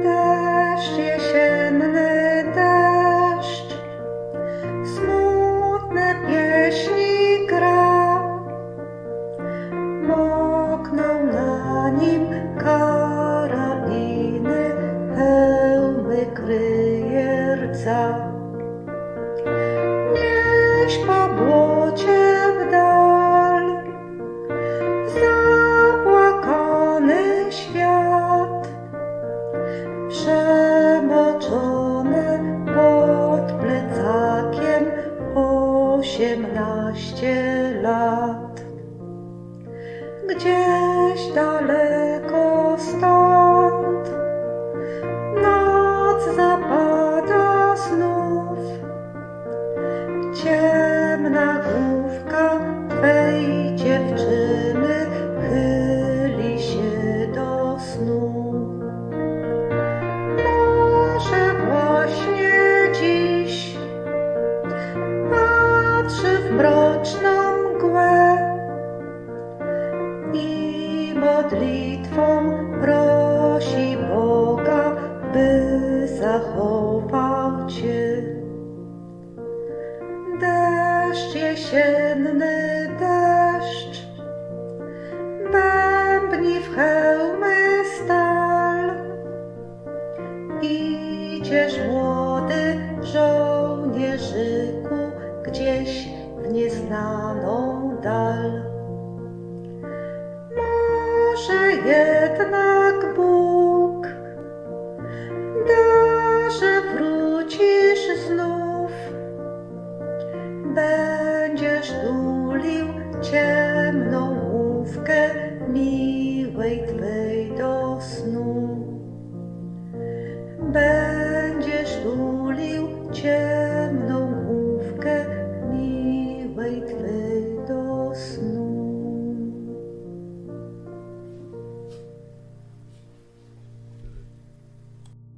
Deszcz jesienny, deszcz, smutne pieśni gra, mokną na nim karabiny, pełny kryje rca. Osiemnaście lat. Gdzieś daleko stąd noc zapada znów. Ciemna modlitwą prosi Boga, by zachował Cię. Deszcz jesienny deszcz bębni w hełmy stal. Idziesz młody żołnierzyku gdzieś w nieznaną jednak Bóg da, że wrócisz znów. Będziesz tulił ciemną łówkę miłej Twej do snu. Będziesz tulił ciemną łówkę miłej Twej